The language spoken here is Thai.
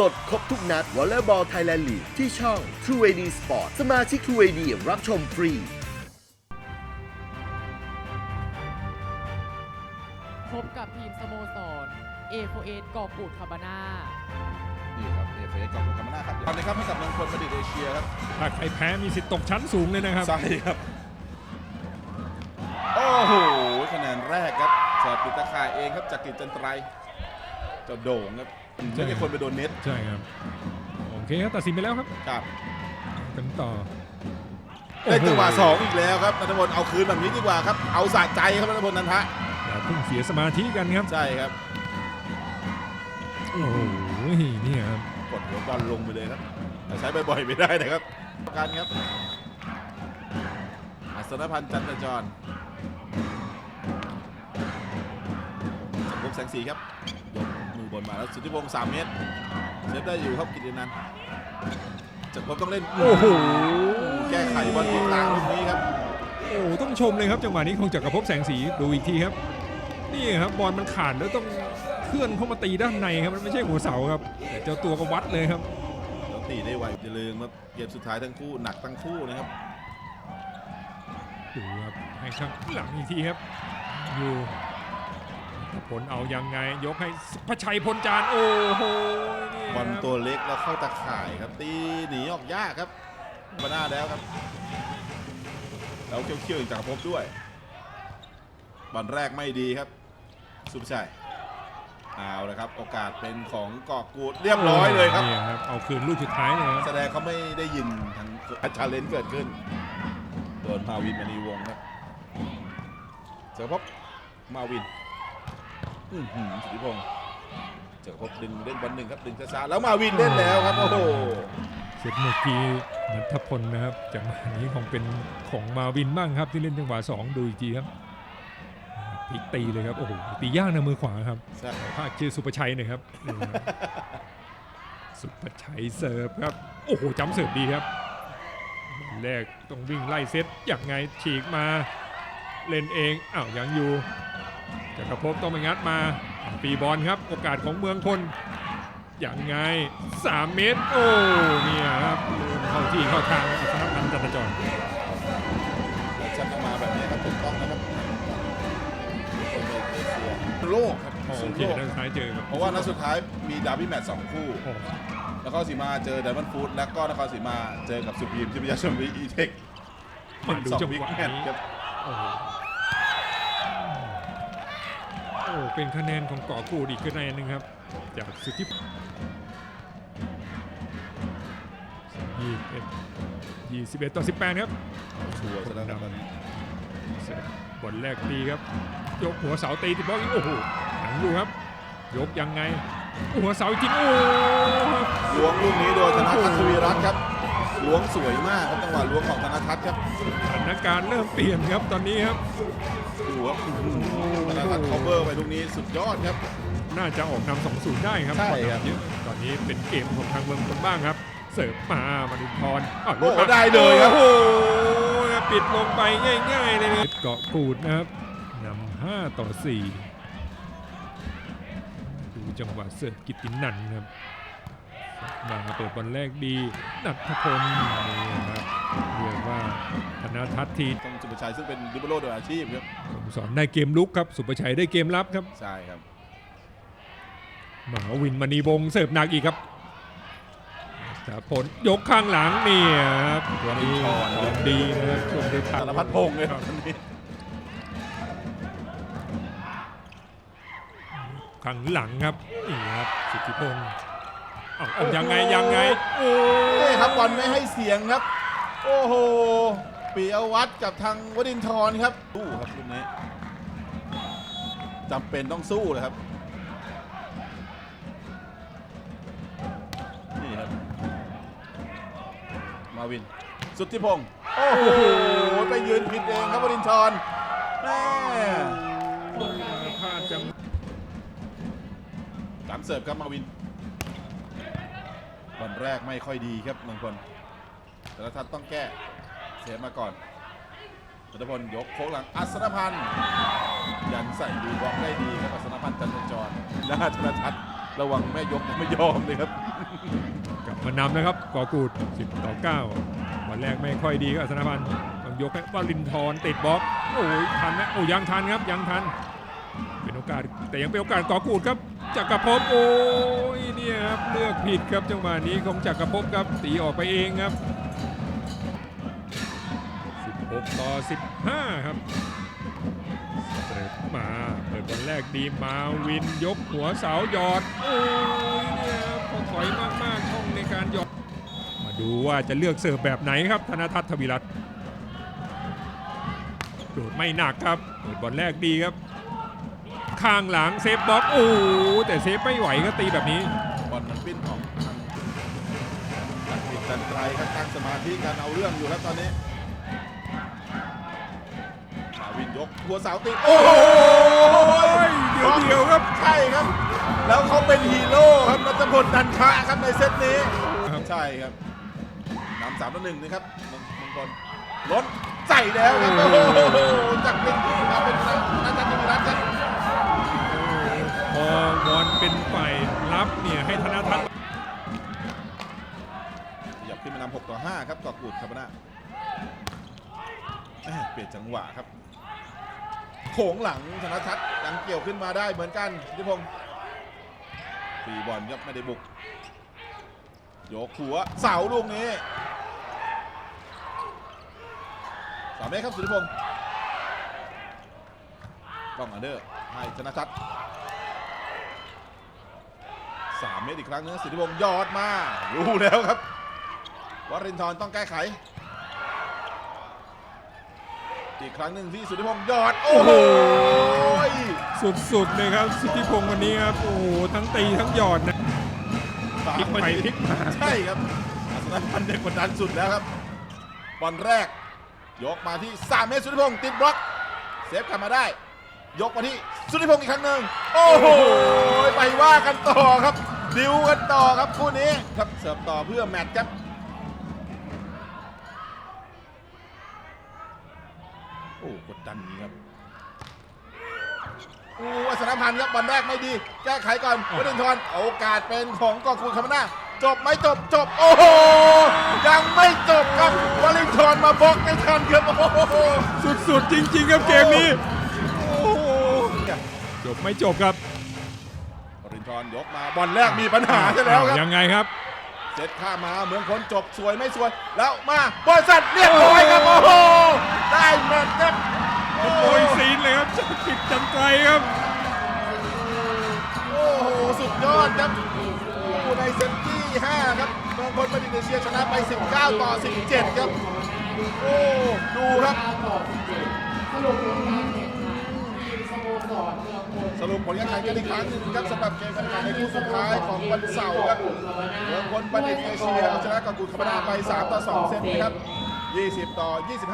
สดครบทุกนัดวอลเลย์บอลไทยแลนด์ลีกที่ช่อง True AD Sport สมาชิก True AD รับชมฟรี พบกับทีมสโมสร A4A กอกูดคาบาน่า นี่ครับเอฟเอกับคุณกรรมนาครับทำเลยครับให้กับเมืองคนประดิษฐ์เอเชียครับ ถ้าใครแพ้มีสิทธิ์ตกชั้นสูงเลยนะครับ ใช่ครับ โอ้โห คะแนนแรกครับสอบปิดตะข่ายเองครับจากกิจจันไตรเจ้าโด่งครับ ใช่ ไม่ใช่คนไปโดนเน็ตใช่ครับ โอเคครับตัดสินไปแล้วครับครับกันต่อได้จังหวะโโสองอีกแล้วครับนัทพลเอาคืนแบบนี้ดีกว่าครับเอาสะใจครับนัทพลนันทะอย่าเพิ่งเสียสมาธิกันครับ ใช่ครับโอ้โหเนี่ยครับกดหัวบอลลงไปเลยครับแต่ใช้บ่อยๆไม่ได้นะครับการครับอัศนพันธ์จันทจรจากพวกแสงสีครับยกมือ บนมาแล้วสุทธิพงศ์3เมตรเซฟได้อยู่ครับกิตินันท์จากพบต้องเล่นโอ้โหแก้ไขบอลที่กลางลูกนี้ครับโอ้โหต้องชมเลยครับจังหวะนี้ของจักรภพแสงสีดูอีกทีครับ นี่ครับบอลมันขาดแล้วต้องเคลื่อนเข้ามาตีด้านในครับมันไม่ใช่หัวเสาครับแต่เจ้าตัวก็วัดเลยครับแล้วตีได้ไวอย่าลืมครับเกมสุดท้ายทั้งคู่หนักทั้งคู่นะครับดูครับให้ข้างหลังอีกทีครับอยู่ ผลเอายังไง ยกให้พระชัยพลจานโอ้โหนี่ครับบอลตัวเล็กแล้วเข้าตะข่ายครับ ตีหนีออกยากครับมาหน้าแล้วครับ แล้วเขี้ยวๆอีกจากภพด้วยบอลแรกไม่ดีครับ สุภาชัยเอาละครับ โอกาสเป็นของกอกกูดเรียบร้อยเลยครับ นี่ครับเอาคืนลูกสุดท้ายเลยครับแสดงเขาไม่ได้ยินทางชาเลนจ์เกิดขึ้น โดนมาวินมณีวงศ์ครับเจอพบมาวิน อือหือสุทธิพงศ์เจอพบดึงเล่นบอลหนึ่งครับดึงช้าๆแล้วมาวินเล่นแล้วครับโอ้โหเซตเมื่อกี้นัทพลนะครับจังหวะนี้คงเป็นของมาวินบ้างครับที่เล่นจังหวะสองดูอีกทีครับพลิกตีเลยครับโอ้โหตีย่างนะมือขวาครับใช่ภาคชื่อสุประชัยหน่อยครับนี่ครับ สุประชัยเสิร์ฟครับโอ้โหจำเสิร์ฟดีครับบอลแรกต้องวิ่งไล่เซตอย่างไงฉีกมา เล่นเองอ้าวยังอยู่จักรภพต้องไปงัดมาปีบอลครับ โอกาสของเมืองพลอย่างไง 3 เมตร โอ้เนี่ยครับเข้าที่เข้าทางอัศนพันธ์จันทจรแล้วชักออกมาแบบนี้ครับถูกต้องนะครับคนในเอเชียโลกครับโอ้สุดโหโลกด้านซ้ายเจอครับเพราะว่านัดสุดท้ายมีดาร์บี้แมตช์สองคู่โอ้นครศรีมาเจอไดมอนด์ฟูดและก็นครศรีมาเจอกับสุพีมที่พยาชมบุรีอีเทคมาดูสองจังบิ๊กหวะแมตช์นี้ครับ โอ้โหโอ้เป็นคะแนนของก่อกูดอีกคะแนนหนึ่งครับ จากสุทธิยี่สิบเอ็ดยี่สิบเอ็ดต่อสิบแปดครับชัวร์ซะแล้วครับตอนนี้เสร็จบอลแรกตีครับ ยกหัวเสาตีติดบล็อกอีกโอ้โหหลังดูครับ ยกยังไง หัวเสาอีกทีโอ้ล้วงลูกนี้โดยธนทัศน์ทวีรัตน์ครับล้วงสวยมากครับจังหวะล้วงของธนทัศน์ครับสถานการณ์เริ่มเปลี่ยนครับตอนนี้ครับ ดูครับธนทัศน์ cover ไปลูกนี้สุดยอดครับ น่าจะออกนำสองศูนย์ได้ครับใช่ครับ ก่อนนำเยอะตอนนี้เป็นเกมของทางเมืองคนบ้างครับ เสิร์ฟมามาดินทราวโอ้โหมาได้เลยครับ โอ้โหปิดลงไปง่ายๆเลยครับเกาะกูดนะครับนำห้าต่อสี่ดูจังหวะเสิร์ฟกิตตินันท์ครับมาเปิดบอลแรกดีนัทพลนี่ครับ เรียกว่าธนทัศน์ทีต้องจุบชัยซึ่งเป็นดิบโลโดยอาชีพครับสมสอนได้เกมลุกครับ สุประชัยได้เกมรับครับ ใช่ครับหมาวินมณีวงศ์เสิร์ฟหนักอีกครับจากผลยกข้างหลังเนี่ยครับวันนี้ของดีนะครับช่วงได้สารพัดพงษ์เลยครับวันนี้ข้างหลังครับนี่ครับสิทธิพงศ์เอาเอายังไงยังไงโอ้เอ้ครับบอลไม่ให้เสียงครับ โอ้โหปียวัฒน์กับทางวดินทรครับสู้ครับลูกนี้จำเป็นต้องสู้เลยครับนี่ครับ มาวิน สุทธิพงศ์โอ้โหไปยืนผิดเองครับวดินทรแม่พลาดจังการเสิร์ฟครับมาวินบอลแรกไม่ค่อยดีครับบางคน แต่ละทัศน์ต้องแก้ เสียมาก่อนอัตพลยกโค้งหลังอัศนพันธ์ยันใส่ดีบล็อกได้ดีครับอัศนพันธ์จันทจรหน้าธนทัศน์ระวังแม่ยกไม่ยอมเลยครับกับมานำนะครับกอกูด 10 ต่อ 9 วันแรกไม่ค่อยดีครับอัศนพันธ์ต้องยกให้วาลินทรติดบล็อกโอ้ยทันไหมโอ้ยังทันครับยังทัน เป็นโอกาสแต่ยังเป็นโอกาสกอกูดครับจักรภพโอ้ยเนี่ยครับเลือกผิดครับจังหวะนี้ของจักรภพครับตีออกไปเองครับ 6 ต่อ 15 ครับเตรปมา เปิดบอลแรกดีมาวินยกหัวเสาหยอด โอ้ยเนี่ยพอถอยมาก ๆ ช่องในการหยอด มาดูว่าจะเลือกเสิร์ฟแบบไหนครับ ธนทัศน์ทวีรัตน์โดดไม่หนักครับ เปิดบอลแรกดีครับ ข้างหลังเซฟบล็อก โอ้แต่เซฟไม่ไหวก็ตีแบบนี้บอลมันปิ้นของทางนักบิดจันไตรครับตั้งสมาธิกันเอาเรื่องอยู่ครับตอนนี้ วินยกหัวเสาติดโอ้โหเดี๋ยวเดียวครับใช่ครับ แล้วเขาเป็นฮีโร่ครับนัทพลดันทะครับในเซตนี้ครับใช่ครับนำสามต่อหนึ่งนะครับมงมงคลล้นใส่แล้วครับโอ้โหจากเป็นที่มาเป็นนัทจันทร์รัตน์ครับพอบอลเป็นฝ่ายรับเนี่ยให้ธนทัศน์ขยับขึ้นมานำ6ต่อ5ครับกอกูดคาบาน่าแหม่เปลี่ยนจังหวะครับ โขงหลังธนทัศน์ยังเกี่ยวขึ้นมาได้เหมือนกันทิพงศ์ตีบอลครับไม่ได้บุกโยกหัวเสาลูกนี้สามเมตรครับสุธิพงศ์ต้องอันเดอร์ให้ธนทัศน์สามเมตรอีกครั้งนึงสุธิพงศ์ยอดมารู้แล้วครับวรินทร์ต้องแก้ไข อีกครั้งหนึ่งที่สุธิพงศ์ยอด โอ้โห สุดๆเลยครับสิทธิพงศ์วันนี้ครับ โอ้โห ทั้งตีทั้งหยอดนะ พลิกไปพลิกมา ใช่ครับอัศนันพันธ์เด็กกดดันสุดแล้วครับบอลแรก ยกมาที่ 3 เมตรสุธิพงศ์ติดบล็อก เซฟกลับมาได้ ยกมาที่สุธิพงศ์อีกครั้งหนึ่งโอ้โห ไปว่ากันต่อครับ ดิวกันต่อครับคู่นี้ครับเสิร์ฟต่อเพื่อแมตช์ครับ โอ้ กดดันอย่างนี้ครับโอ้วัฒนพันธ์ครับบอลแรกไม่ดี แก้ไขก่อนวดินทรโอกาสเป็นของกองคุณคำนาจบไม่จบจบ โอ้โหยังไม่จบครับวลินทรมาบล็อกไม่ทันครับโอ้โหสุดๆจริง ๆ ครับเกมนี้โอ้โหจบไม่จบครับวลินทรยกมาบอลแรกมีปัญหาใช่แล้วครับยังไงครับเซตข้ามมาเมืองคนจบสวยไม่สวย แล้วมาบอลสัตว์เรียบร้อยครับโอ้โหได้แมตช์ครับ โอ้ยซีนเลยครับจักรกิจจันไกรครับ โอ้โห สุดยอดครับอยู่ในเซตที่5ครับเมืองคนบัณฑิตเอเชียชนะไป 19 ต่อ 17 ครับ โอ้ ดูครับ สรุปผลการแข่งขันกันอีกครั้งหนึงครับสำหรับเกมการแข่งขันในคู่สุดท้ายของวันเสาร์ครับเมืองคนบัณฑิตเอเชียเอาชนะกับกุลคาบานาไป 3 ต่อ 2 เซตนะครับ 20 ต่อ 25